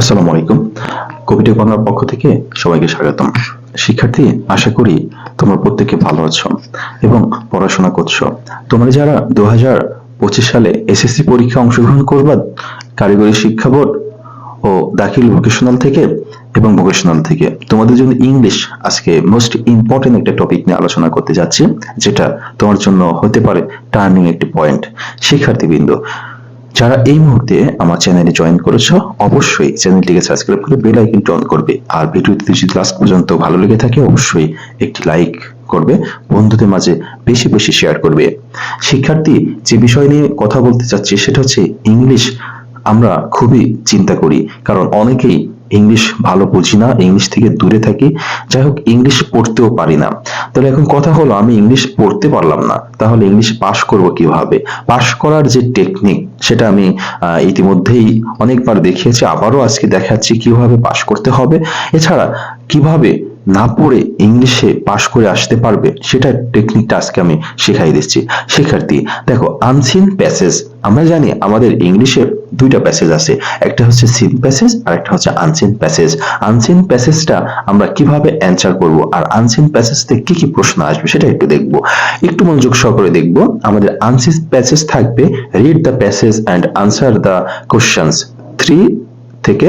আসসালামু আলাইকুম। কবিতা বাংলার পক্ষ থেকে সবাইকে স্বাগতম। শিক্ষার্থী, আশা করি তোমরা প্রত্যেকে ভালো আছো এবং পড়াশোনা করছ। তোমরা যারা দু হাজার পঁচিশ সালে এসএসসি পরীক্ষা অংশগ্রহণ করবা, কারিগরি শিক্ষা বোর্ড ও দাখিল ভোকেশনাল থেকে এবং ভোকেশনাল থেকে, তোমাদের জন্য ইংলিশ আজকে মোস্ট ইম্পর্টেন্ট একটা টপিক নিয়ে আলোচনা করতে যাচ্ছি, যেটা তোমার জন্য হতে পারে টার্নিং একটি পয়েন্ট শিক্ষার্থীবৃন্দ যারা এই মুহূর্তে আমার চ্যানেলে জয়েন করেছ, অবশ্যই চ্যানেলটিকে সাবস্ক্রাইব করে বেল আইকনটি অন করবে। আর ভিডিওটি যদি লাস্ট পর্যন্ত ভালো লেগে থাকে, অবশ্যই একটি লাইক করবে, বন্ধুদের মাঝে বেশি বেশি শেয়ার করবে। শিক্ষার্থী, যে বিষয় নিয়ে কথা বলতে চাচ্ছি, সেটা হচ্ছে ইংলিশ আমরা খুবই চিন্তা করি, কারণ অনেকেই ইংলিশ ভালো বুঝি না ইংলিশ থেকে দূরে থাকি, যাই হোক ইংলিশ পড়তেও পারি না। তাহলে এখন কথা হলো, আমি ইংলিশ পড়তে পারলাম না, তাহলে ইংলিশ পাশ করব কীভাবে? পাশ করার যে টেকনিক সেটা আমি ইতিমধ্যেই অনেকবার দেখিয়েছি, আবারও আজকে দেখাচ্ছি কীভাবে পাশ করতে হবে। এছাড়া কীভাবে না পড়ে ইংলিশে পাশ করে আসতে পারবে সেটা টেকনিকটা আজকে আমি শেখাই দিচ্ছি। শিক্ষার্থী, দেখো আনসিন প্যাসেজ আমরা জানি আমাদের ইংলিশে দুইটা প্যাসেজ আছে। একটা হচ্ছে সিন প্যাসেজ আর একটা হচ্ছে আনসিন প্যাসেজ আনসিন প্যাসেজটা আমরা কীভাবে অ্যান্সার করব, আর আনসিন প্যাসেজ থেকে কি কি প্রশ্ন আসবে, সেটা একটু দেখব। একটু মনোযোগ সহকারে দেখব, আমাদের আনসিন প্যাসেজ থাকবে read the passage and answer the questions three থেকে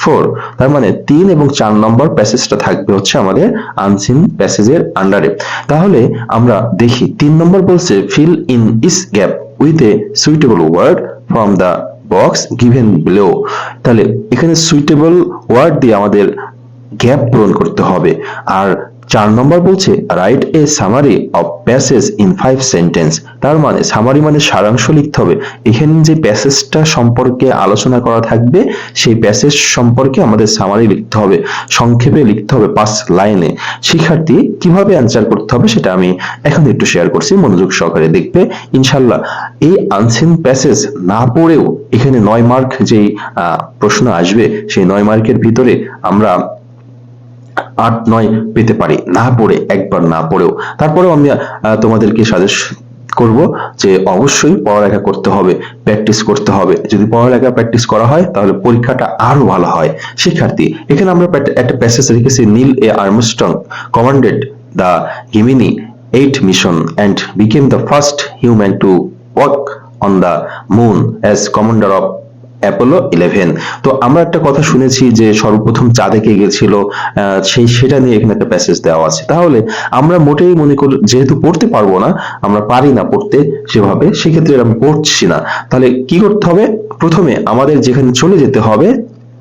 ফোর। তার মানে তিন এবং চার নম্বর প্যাসেজটা থাকবে হচ্ছে আমাদের আনসিন প্যাসেজের আন্ডারে তাহলে আমরা দেখি, তিন নম্বর বলছে fill in is gap with a suitable word from the box given below তাহলে এখানে সুইটেবল ওয়ার্ড দিয়ে আমাদের গ্যাপ পূরণ করতে হবে। আর চার নম্বর বলছে write a summary of passage in five sentence তার মানে সামারি মানে সারাংশ লিখতে হবে। এখানে যে প্যাসেজটা সম্পর্কে আলোচনা করা থাকবে, সেই প্যাসেজ সম্পর্কে আমাদের সামারি লিখতে হবে, সংক্ষেপে লিখতে হবে পাঁচ লাইনে। শিক্ষার্থী, কীভাবে অ্যান্সার করতে হবে সেটা আমি এখন একটু শেয়ার করছি, মনোযোগ সহকারে দেখবে। ইনশাল্লাহ এই আনসিন প্যাসেজ না পড়েও এখানে নয় মার্ক যেই প্রশ্ন আসবে, সেই নয় মার্কের ভিতরে আমরা আট, নয় পেতে পারি। না পড়ে, একবার না পড়েও। তারপরেও আমি তোমাদেরকে সাজেস্ট করব যে অবশ্যই পড়ালেখা করতে হবে প্র্যাকটিস করতে হবে। যদি পড়ালেখা প্র্যাকটিস করা হয়, তাহলে পরীক্ষাটা আরও ভালো হয়। শিক্ষার্থী, এখানে আমরা একটা প্যাসেজ রেখেছি, Neil A Armstrong commanded the Gemini eight mission and became the first human to walk on the moon as commander of Apollo eleven তো আমরা একটা কথা শুনেছি যে সর্বপ্রথম চাঁদে কে গেছিল সেই, সেটা নিয়ে এখানে একটা প্যাসেজ দেওয়া আছে। তাহলে আমরা মোটেই মনে করি, যেহেতু পড়তে পারব না, আমরা পারি না পড়তে সেভাবে, সেক্ষেত্রে আমি পড়ছি না। তাহলে কি করতে হবে? প্রথমে আমাদের যেখানে চলে যেতে হবে,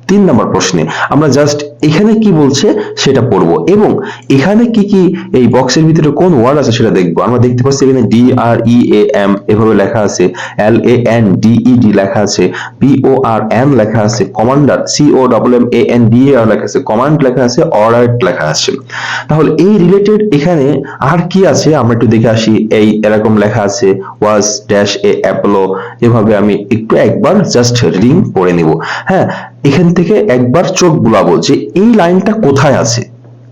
তিন নম্বর প্রশ্নে। আমরা জাস্ট এখানে কি বলছে সেটা পড়ব। এবং এখানে কি কি এই বক্সের ভিতরে কোন ওয়ার্ড আছে সেটা দেখব। আমরা দেখতে পাচ্ছি এখানে D R E A M এভাবে লেখা আছে। L A N D E D লেখা আছে। পি ও আর এন লেখা আছে। Commander C O double M A N D E R লেখা আছে। কমান্ড লেখা আছে অর্ডার লেখা আছে। তাহলে এই রিলেটেড এখানে আর কি আছে? আমরা একটু দেখে আসি। এই এরকম লেখা আছে ওয়াজ ড্যাশ এ অ্যাপোলো এভাবে আমি একটু একবার জাস্ট রিডিং পড়ে নিব। হ্যাঁ এখান থেকে একবার চোখ বুলাবো যে এই লাইনটা কোথায় আছে?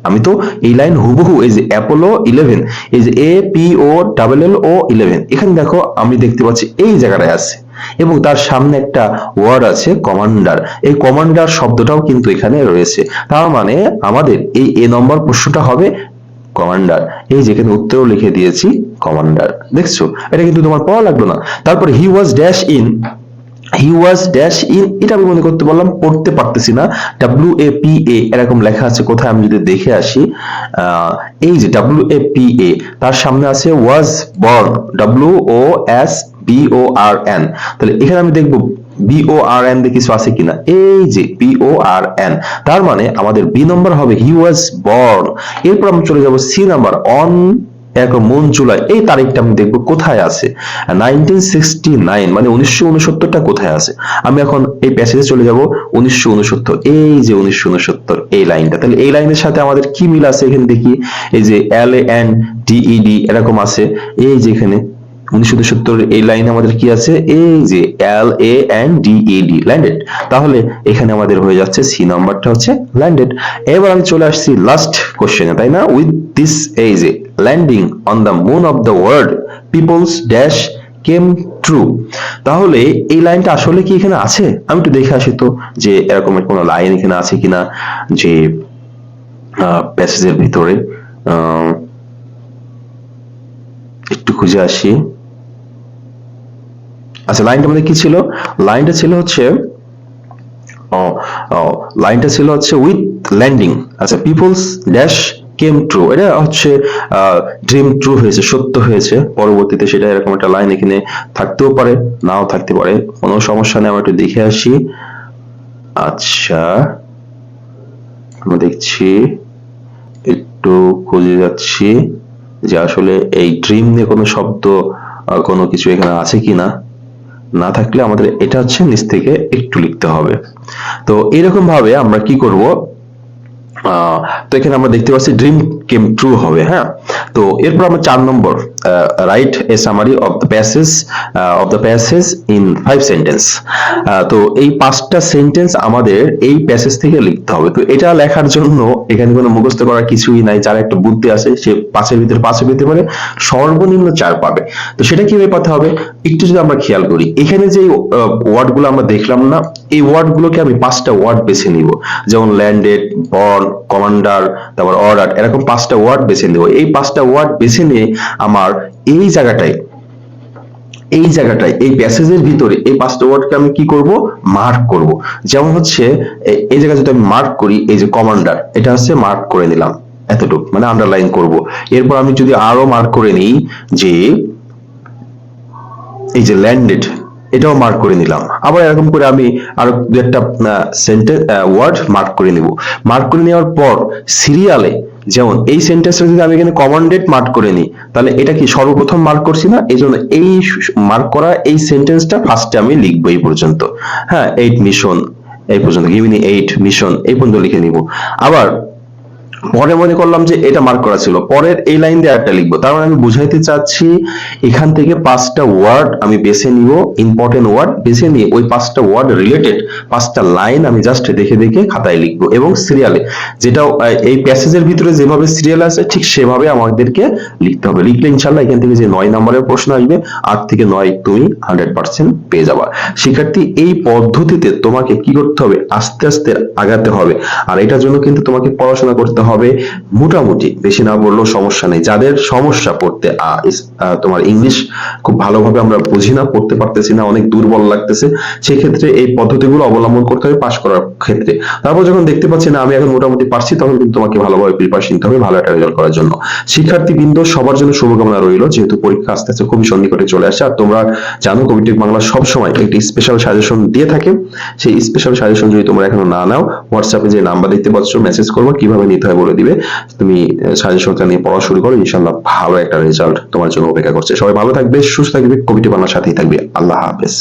আমি তো এই লাইন হুবহু এই যে অ্যাপোলো ইলেভেন এই যে A P O double L O eleven এখানে দেখো আমি দেখতে পাচ্ছি এই জায়গাটায় আছে। এবং তার সামনে একটা ওয়ার্ড আছে কমান্ডার এই কমান্ডার শব্দটাও কিন্তু এখানে রয়েছে। তার মানে আমাদের এই এ নম্বর প্রশ্নটা হবে কমান্ডার এই যেখানে উত্তর লিখে দিয়েছি কমান্ডার দেখছ? এটা কিন্তু তোমার পড়া লাগল না। তারপর he was dash in he was dash in এটা আমি মনে করতে পারলাম পড়তে পারতেছি না। ডাব্লিউ এ পি এ এরকম লেখা আছে, কোথায় আমি যদি দেখে আসি এই যে ডাব্লিউ এ পি এ তার সামনে আছে was born W O S B O R N তাহলে এখানে আমি দেখব এন দিয়ে কিছু আছে কিনা। এই যে বি ও আর এন তার মানে আমাদের বি নম্বর হবে হি ওয়াজ বর্ন এরপর আমি চলে যাব সি নাম্বার অন এরকম মন জুলাই এই তারিখটা আমি দেখব কোথায় আছে? নাইনটিন সিক্সটি নাইন মানে উনিশশো উনসত্তরটা কোথায় আছে? আমি এখন এই প্যাসেজে চলে যাব, উনিশশো উনসত্তর, এই যে উনিশশো উনসত্তর, এই লাইনটা তাহলে এই লাইনের সাথে আমাদের কি মিল আছে? এখানে দেখি, এই যে এল এ এন ডিইডি এরকম আছে, এই যে এখানে উনিশশো উনসত্তর এই লাইনে আমাদের কি আছে? এই যে L A D E D landed তাহলে এখানে আমাদের হয়ে যাচ্ছে সি নাম্বারটা হচ্ছে ল্যান্ডেড এবার আমি চলে আসছি লাস্ট কোশ্চেনে তাই না? উইথ দিস এই যে landing on the moon of the world peoples dash came true তাহলে এই লাইনটা আসলে কি এখানে আছে? আমি একটু দেখে আসি তো যে এরকম কোনো লাইন এখানে আছে কিনা, যে প্যাসেজের ভিতরে। একটু খুঁজে আসি। আচ্ছা লাইনটা মধ্যে কি ছিল? লাইনটা ছিল হচ্ছে লাইনটা ছিল হচ্ছে উইথ ল্যান্ডিং আচ্ছা পিপলস ড্যাশ কেম ট্রু এটা হচ্ছে ড্রিম ট্রু হয়েছে, সত্য হয়েছে। পরবর্তীতে সেটা এরকম একটা লাইন এখানে থাকতেও পারে, নাও থাকতে পারে। কোনো সমস্যা নেই, আমরা একটু দেখে আসি। আচ্ছা আমরা দেখছি, একটু খুঁজে যাচ্ছি যে আসলে এই ড্রিম নিয়ে কোনো শব্দ কোনো কিছু এখানে আছে কিনা। না থাকলে আমাদের এটা হচ্ছে নিচ থেকে একটু লিখতে হবে। তো এরকম ভাবে আমরা কি করব? তো এখানে আমরা দেখতে পাচ্ছি ড্রিম কেম ট্রু হবে হ্যাঁ? তো এরপর আমরা চার নম্বর write a summary of the passage of the passage in five sentence তো এই পাঁচটা সেন্টেন্স আমাদের এই প্যাসেজ থেকে লিখতে হবে। তো এটা লেখার জন্য এখানে কোনো মুখস্থ করার কিছুই নাই। যার একটা বুদ্ধি আছে, সে পাঁচের ভিতরে পাঁচে পেতে পারে, সর্বনিম্ন চার পাবে। তো সেটা কীভাবে পাতে হবে? একটু যদি আমরা খেয়াল করি, এখানে যে ওয়ার্ডগুলো আমরা দেখলাম না, এই ওয়ার্ডগুলোকে আমি পাঁচটা ওয়ার্ড বেছে নিব। যেমন ল্যান্ডেড বর্ন কমান্ডার তারপর অর্ডার এরকম পাঁচটা ওয়ার্ড বেছে নেব। এই পাঁচটা ওয়ার্ড বেছে নিয়ে আমার এই জায়গাটায় এই জায়গাটায়, এই প্যাসেজের ভিতরে, এই পাঁচটা ওয়ার্ডকে আমি কি করব? মার্ক করব। যেমন হচ্ছে এই জায়গা যদি আমি মার্ক করি, এই যে কমান্ডার এটা হচ্ছে মার্ক করে নিলাম, এতটুকু মানে আন্ডারলাইন করব। এরপর আমি যদি আরও মার্ক করে নিই যে, এই যে ল্যান্ডেড এটাও মার্ক করে নিলাম। আবার এরকম করে আমি আরও দু একটা সেন্টেন্স ওয়ার্ড মার্ক করে নিব। মার্ক করে নেওয়ার পর সিরিয়ালে যেমন এই সেন্টেন্সটা যদি আমি এখানে কমান্ডেড মার্ক করে নিই, তাহলে এটা কি সর্বপ্রথম মার্ক করছি না? এই জন্য এই মার্ক করা এই সেন্টেন্সটা ফার্স্টে আমি লিখব এই পর্যন্ত। হ্যাঁ এইট মিশন এই পর্যন্ত গিভিনি এইট মিশন এই পর্যন্ত লিখে নিব। আবার পরে মনে করলাম যে এটা মার্ক করা ছিল। পরের এই লাইন দিয়ে একটা লিখব। তার মানে আমি বুঝাইতে চাচ্ছি, এখান থেকে পাঁচটা ওয়ার্ড আমি বেছে নিব ইম্পর্টেন্ট ওয়ার্ড বেছে নিয়ে ওই পাঁচটা ওয়ার্ড রিলেটেড পাঁচটা লাইন আমি জাস্ট দেখে দেখে খাতায় লিখব এবং সিরিয়ালে যেটা এই প্যাসেজের ভিতরে যেভাবে সিরিয়াল আছে ঠিক সেভাবে আমাদেরকে লিখতে হবে। লিখলে ইনশাল্লাহ এখান থেকে যে নয় নম্বরের প্রশ্ন আসবে, আট থেকে নয় তুমি হান্ড্রেড পার্সেন্ট পেয়ে যাবা। শিক্ষার্থী, এই পদ্ধতিতে তোমাকে কি করতে হবে? আস্তে আস্তে আগাতে হবে। আর এটার জন্য কিন্তু তোমাকে পড়াশোনা করতে হবে। মোটামুটি, বেশি না বললেও সমস্যা নেই। যাদের সমস্যা পড়তে তোমার ইংলিশ খুব ভালোভাবে আমরা বুঝি না, পড়তে পারতেছি না, অনেক দুর্বল লাগতেছে, সেক্ষেত্রে এই পদ্ধতিগুলো অবলম্বন করতে হবে পাশ করার ক্ষেত্রে। তারপর যখন দেখতে পাচ্ছি, না, আমি এখন মোটামুটি পারছি তখন কিন্তু তোমাকে ভালোভাবে প্রিপারেশন নিতে হবে, ভালো একটা রেজাল্ট করার জন্য। শিক্ষার্থী বৃন্দ সবার জন্য শুভকামনা রইল, যেহেতু পরীক্ষা আস্তে আস্তে খুবই সন্নিকটে চলে আসছে। আর তোমরা জানো কবিটেক বাংলা সব সময় একটি স্পেশাল সাজেশন দিয়ে থাকে। সেই স্পেশাল সাজেশন যদি তোমরা এখনও না নাও হোয়াটসঅ্যাপে যে নাম্বার দেখতে পাচ্ছ মেসেজ করব, কীভাবে নিতে হয় বলে দিবে। তুমি সাজেশনটা নিয়ে পড়া শুরু করো ইনশাল্লাহ ভালো একটা রেজাল্ট তোমার জন্য অপেক্ষা করছে। সবাই ভালো থাকবে, সুস্থ থাকবে, কবিটি বাংলার সাথেই থাকবে। আল্লাহ হাফেজ।